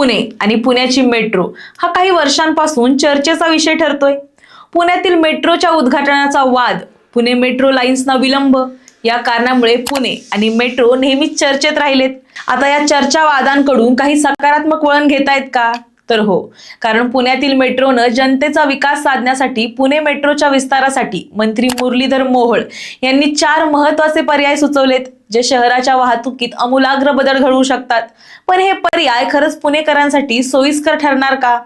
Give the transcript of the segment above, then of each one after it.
पुणे आणि पुण्याची मेट्रो हा काही वर्षांपासून चर्चेचा विषय ठरतोय. पुण्यातील मेट्रोच्या उद्घाटनाचा वाद पुणे मेट्रो लाईन्सना विलंब या कारणामुळे पुणे आणि मेट्रो नेहमीच चर्चेत राहिलेत. आता या चर्चा वादांकडून काही सकारात्मक वळण घेतायत का? तर हो. कारण पुण्यातील मेट्रोनं जनतेचा विकास साधण्यासाठी पुणे मेट्रोच्या विस्तारासाठी मंत्री मुरलीधर मोहोळ यांनी चार महत्त्वाचे पर्याय सुचवलेत जे शहराच्या वाहतुकीत अमूलाग्र बदल घडवू शकतात. पण हे पर्याय खरंच पुणेकरांसाठी सोयीस्कर ठरणार का?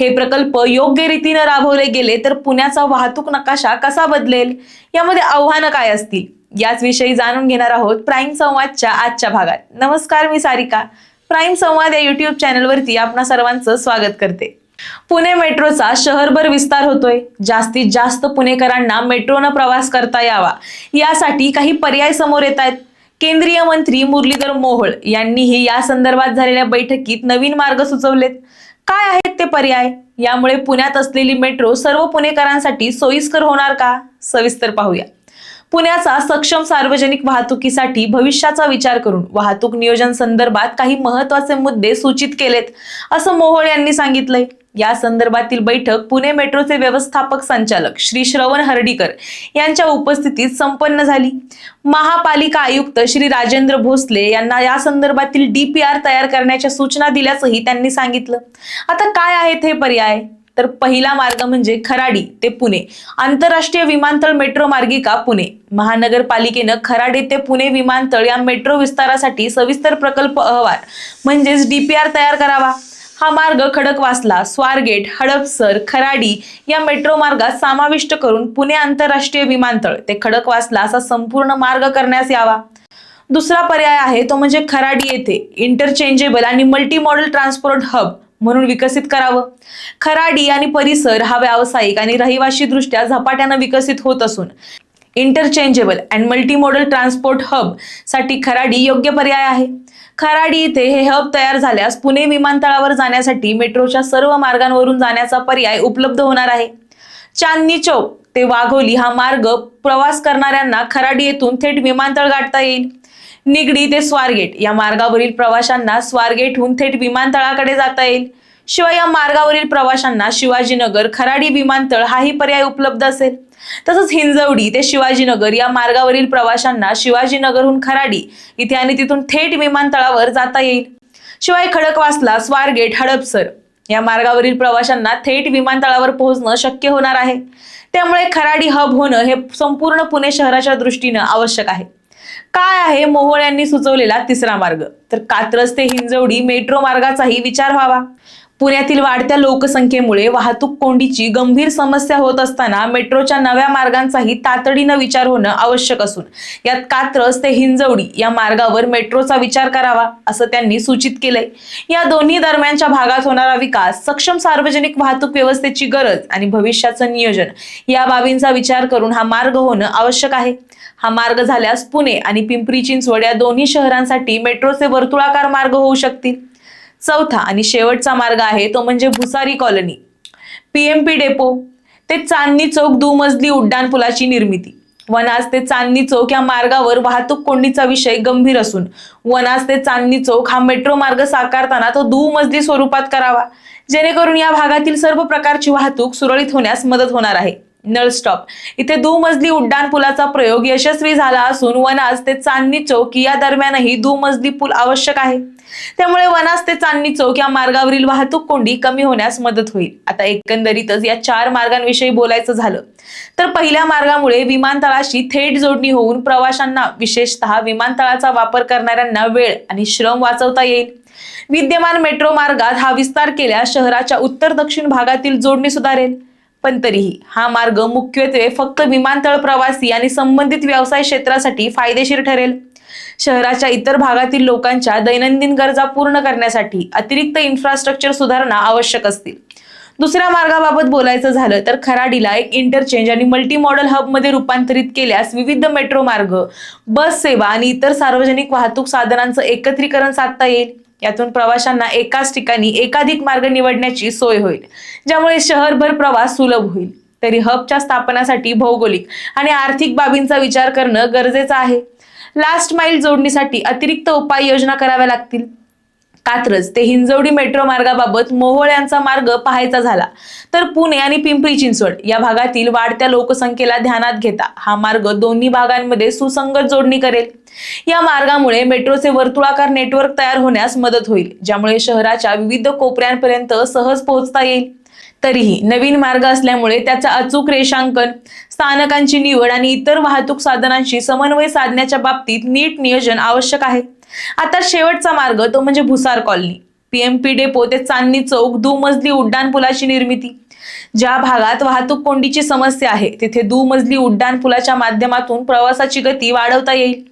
हे प्रकल्प योग्य रीतीनं राबवले गेले तर पुण्याचा वाहतूक नकाशा कसा बदलेल? यामध्ये आव्हानं काय असतील? याच विषयी जाणून घेणार आहोत प्राईम संवादच्या आजच्या भागात. नमस्कार मी सारिका. प्राईम संवाद या युट्यूब चॅनलवरती आपणा सर्वांचं स्वागत करते. पुणे मेट्रोचा शहरभर विस्तार होतोय. जास्तीत जास्त पुणेकरांना मेट्रोनं प्रवास करता यावा. यासाठी काही पर्याय समोर येत आहेत. केंद्रीय मंत्री मुरलीधर मोहोळ यांनीही या संदर्भात झालेल्या बैठकीत नवीन मार्ग सुचवलेत. काय आहेत ते पर्याय? यामुळे पुण्यात असलेली मेट्रो सर्व पुणेकरांसाठी सोयीस्कर होणार का? सविस्तर पाहूया. पुण्याचा सक्षम सार्वजनिक वाहतुकीसाठी भविष्याचा विचार करून वाहतूक नियोजन संदर्भात काही महत्त्वाचे मुद्दे सूचित केलेत असं मोहोळ यांनी सांगितलंय. या संदर्भातील बैठक पुणे मेट्रोचे व्यवस्थापक संचालक श्री श्रवण हर्डीकर यांच्या उपस्थितीत संपन्न झाली. महापालिका आयुक्त श्री राजेंद्र भोसले यांना या संदर्भातील डीपीआर तयार करण्याच्या सूचना दिल्याचंही त्यांनी सांगितलं. आता काय आहेत हे पर्याय? तर पहिला मार्ग म्हणजे खराडी ते पुणे. आंतरराष्ट्रीय विमानतळ मेट्रो मार्गिका पुणे. महानगरपालिकेनं खराडी ते पुणे विमानतळ या मेट्रो विस्तारासाठी सविस्तर प्रकल्प अहवाल म्हणजेच डीपीआर तयार करावा. हा मार्ग खडकवासला स्वारगेट हडपसर खराडी या मेट्रो मार्गात समाविष्ट करून पुणे आंतरराष्ट्रीय विमानतळ ते खडकवासला असा संपूर्ण मार्ग करण्यास यावा. दुसरा पर्याय आहे तो म्हणजे खराडी येथे इंटरचेंजेबल आणि मल्टी मॉडेल ट्रान्सपोर्ट हब म्हणून विकसित करावं. खराडी आणि परिसर हा व्यावसायिक आणि रहिवाशी दृष्ट्या झपाट्यानं विकसित होत असून इंटरचेंजेबल अँड मल्टीमोडल ट्रान्सपोर्ट हबसाठी खराडी योग्य पर्याय आहे. खराडी इथे हे हब तयार झाल्यास पुणे विमानतळावर जाण्यासाठी मेट्रोच्या सर्व मार्गांवरून जाण्याचा पर्याय उपलब्ध होणार आहे. चांदनी चौक ते वाघोली हा मार्ग प्रवास करणाऱ्यांना खराडी येथून थेट विमानतळ गाठता येईल. निगडी ते स्वारगेट. या मार्गावरील प्रवाशांना स्वारगेटहून थेट विमानतळाकडे जाता येईल. शिवाय या मार्गावरील प्रवाशांना शिवाजीनगर खराडी विमानतळ हाही पर्याय उपलब्ध असेल. तसंच हिंजवडी ते शिवाजीनगर या मार्गावरील प्रवाशांना शिवाजीनगरहून खराडी इथे आणि तिथून थेट विमानतळावर जाता येईल. शिवाय खडकवासला स्वारगेट हडपसर या मार्गावरील प्रवाशांना थेट विमानतळावर पोहोचणं शक्य होणार आहे. त्यामुळे खराडी हब होणं हे संपूर्ण पुणे शहराच्या दृष्टीनं आवश्यक आहे. काय आहे मोहोळ यांनी सुचवलेला तिसरा मार्ग? तर कात्रज ते हिंजवडी मेट्रो मार्गाचाही विचार व्हावा. पुण्यातील वाढत्या लोकसंख्येमुळे वाहतूक कोंडीची गंभीर समस्या होत असताना मेट्रोच्या नव्या मार्गांचाही तातडीनं विचार होणं आवश्यक असून यात कात्रज ते हिंजवडी या मार्गावर मेट्रोचा विचार करावा असं त्यांनी सूचित केलंय. या दोन्ही दरम्यानच्या भागात होणारा विकास सक्षम सार्वजनिक वाहतूक व्यवस्थेची गरज आणि भविष्याचं नियोजन या बाबींचा विचार करून हा मार्ग होणं आवश्यक आहे. हा मार्ग झाल्यास पुणे आणि पिंपरी चिंचवड या दोन्ही शहरांसाठी मेट्रोचे वर्तुळाकार मार्ग होऊ शकतील. चौथा आणि शेवटचा मार्ग आहे तो म्हणजे भुसारी कॉलनी. पीएमपी डेपो ते चांदणी चौक दुमजली उड्डाण पुलाची निर्मिती. वनास ते चांदणी चौक या मार्गावर वाहतूक कोंडीचा विषय गंभीर असून वनास ते चांदणी चौक हा मेट्रो मार्ग साकारताना तो दुमजली स्वरूपात करावा. जेणेकरून या भागातील सर्व प्रकारची वाहतूक सुरळीत होण्यास मदत होणार आहे. नळ स्टॉप. इथे दुमजली उड्डाण पुलाचा प्रयोग यशस्वी झाला असून वनास ते चांदणी चौक या दरम्यानही दुमजली पूल आवश्यक आहे. त्यामुळे वनास ते चांदणी चौक या मार्गावरील वाहतूक कोंडी कमी होण्यास मदत होईल. आता एकंदरीतच या चार मार्गांविषयी बोलायचं झालं तर पहिल्या मार्गामुळे विमानतळाशी थेट जोडणी होऊन प्रवाशांना विशेषतः विमानतळाचा वापर करणाऱ्यांना वेळ आणि श्रम वाचवता येईल. विद्यमान मेट्रो मार्गात हा विस्तार केल्यास शहराच्या उत्तर दक्षिण भागातील जोडणी सुधारेल. पण तरीही हा मार्ग मुख्यत्वे फक्त विमानतळ प्रवासी आणि संबंधित व्यवसाय क्षेत्रासाठी फायदेशीर ठरेल. शहराच्या इतर भागातील लोकांच्या दैनंदिन गरजा पूर्ण करण्यासाठी अतिरिक्त इन्फ्रास्ट्रक्चर सुधारणा आवश्यक असतील. दुसऱ्या मार्गाबाबत बोलायचं झालं तर खराडीला एक इंटरचेंज आणि मल्टी मॉडेल हबमध्ये रूपांतरित केल्यास विविध मेट्रो मार्ग बस सेवा आणि इतर सार्वजनिक वाहतूक साधनांचं एकत्रीकरण साधता येईल. यातून प्रवाशांना एकाच ठिकाणी एकाधिक मार्ग निवडण्याची सोय होईल ज्यामुळे शहरभर प्रवास सुलभ होईल. तरी हबच्या स्थापनासाठी भौगोलिक आणि आर्थिक बाबींचा विचार करणं गरजेचं आहे. लास्ट माइल जोडणीसाठी अतिरिक्त उपाययोजना कराव्या लागतील. कात्रज ते हिंजवडी मेट्रो मार्गाबाबत मोहोळ यांचा मार्ग पाहायचा झाला. तर पुणे आणि पिंपरी चिंचवड या भागातील वाढत्या लोकसंख्येला ध्यानात घेता हा मार्ग दोन्ही भागांमध्ये सुसंगत जोडणी करेल. या मार्गामुळे मेट्रोचे वर्तुळाकार नेटवर्क तयार होण्यास मदत होईल ज्यामुळे शहराच्या विविध कोपऱ्यांपर्यंत सहज पोहोचता येईल. तरीही नवीन मार्ग असल्यामुळे त्याचा अचूक रेषांकन स्थानकांची निवड आणि इतर वाहतूक साधनांशी समन्वय साधण्याच्या बाबतीत नीट नियोजन आवश्यक आहे. आता शेवटचा मार्ग तो म्हणजे भुसार कॉलनी. पीएमपी डेपो ते चांदणी चौक दुमजली उड्डाण पुलाची निर्मिती. ज्या भागात वाहतूक कोंडीची समस्या आहे तिथे दुमजली उड्डाण पुलाच्या माध्यमातून प्रवासाची गती वाढवता येईल.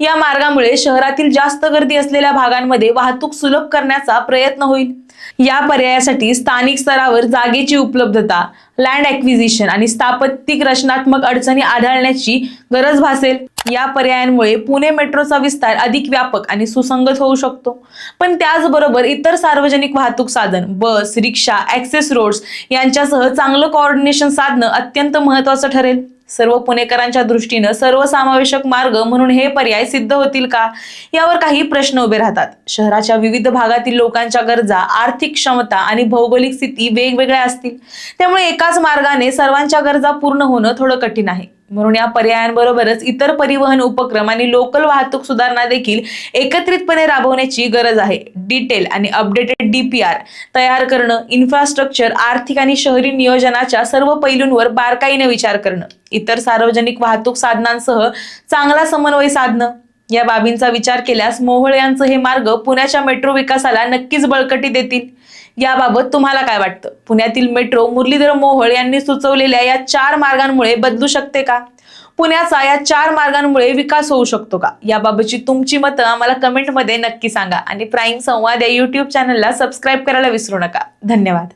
या मार्गामुळे शहरातील जास्त गर्दी असलेल्या भागांमध्ये वाहतूक सुलभ करण्याचा प्रयत्न होईल. या पर्यायासाठी स्थानिक स्तरावर जागेची उपलब्धता लँड ॲक्विजिशन आणि स्थापत्यिक रचनात्मक अडचणी आढळण्याची गरज भासेल. या पर्यायांमुळे पुणे मेट्रोचा विस्तार अधिक व्यापक आणि सुसंगत होऊ शकतो. पण त्याचबरोबर इतर सार्वजनिक वाहतूक साधन बस रिक्षा ऍक्सेस रोड्स यांच्यासह चांगलं कोऑर्डिनेशन साधणं अत्यंत महत्वाचं ठरेल. सर्व पुणेकरांच्या दृष्टीनं सर्वसमावेशक मार्ग म्हणून हे पर्याय सिद्ध होतील का? यावर काही प्रश्न उभे राहतात. शहराच्या विविध भागातील लोकांच्या गरजा आर्थिक क्षमता आणि भौगोलिक स्थिती वेगवेगळ्या असतील. त्यामुळे एकाच मार्गाने सर्वांच्या गरजा पूर्ण होणं थोडं कठीण आहे. म्हणून या पर्यायांबरोबरच इतर परिवहन उपक्रम आणि लोकल वाहतूक सुधारणा देखील एकत्रितपणे राबवण्याची गरज आहे. डिटेल आणि अपडेटेड डीपीआर तयार करणं इन्फ्रास्ट्रक्चर आर्थिक आणि शहरी नियोजनाच्या सर्व पैलूंवर बारकाईने विचार करणं इतर सार्वजनिक वाहतूक साधनांसह चांगला समन्वय साधणं या बाबींचा विचार केल्यास मोहोळ यांचं हे मार्ग पुण्याच्या मेट्रो विकासाला नक्कीच बळकटी देतील. याबाबत तुम्हाला काय वाटतं? पुण्यातील मेट्रो मुरलीधर मोहोळ यांनी सुचवलेल्या या चार मार्गांमुळे बदलू शकते का? पुण्याचा या चार मार्गांमुळे विकास होऊ शकतो का? याबाबतची तुमची मतं आम्हाला कमेंटमध्ये नक्की सांगा आणि प्राईम संवाद या युट्यूब चॅनलला सबस्क्राईब करायला विसरू नका. धन्यवाद.